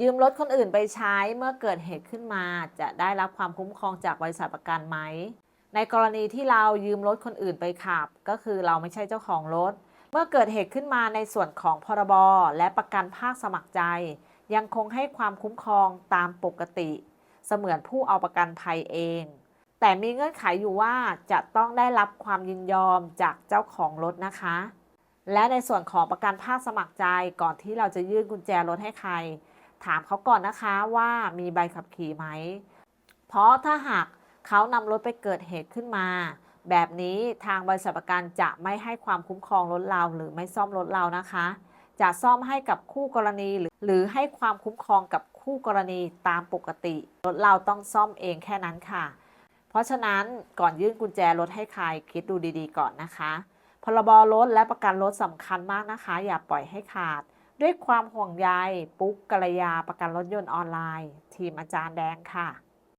ยืมรถคนอื่นไปใช้เมื่อเกิดเหตุขึ้นมา จะได้รับความคุ้มครองจากบริษัทประกันไหม ในกรณีที่เรายืมรถคนอื่นไปขับ ก็คือเราไม่ใช่เจ้าของรถ เมื่อเกิดเหตุขึ้นมาในส่วนของพรบและประกันภาคสมัครใจ ยังคงให้ความคุ้มครองตามปกติ เสมือนผู้เอาประกันภัยเอง แต่มีเงื่อนไขอยู่ว่าจะต้องได้รับความยินยอมจากเจ้าของรถนะคะ และในส่วนของประกันภาคสมัครใจก่อนที่เราจะยื่นกุญแจรถให้ใคร ถามเขาก่อนนะคะว่ามีใบขับขี่ไหม เพราะถ้าหากเขานำรถไปเกิดเหตุขึ้นมา แบบนี้ทางบริษัทประกันจะไม่ให้ความคุ้มครองรถเราหรือไม่ซ่อมรถเรานะคะ จะซ่อมให้กับคู่กรณีหรือให้ความคุ้มครองกับคู่กรณีตามปกติ รถเราต้องซ่อมเองแค่นั้นค่ะ เพราะฉะนั้นก่อนยื่นกุญแจรถให้ใครคิดดูดีๆ ก่อนนะคะพรบรถและประกันรถสำคัญมากนะคะ อย่าปล่อยให้ขาด ด้วยความห่วงใยปุ๊กกัลยาประกันรถยนต์ออนไลน์ ทีมอาจารย์แดงค่ะ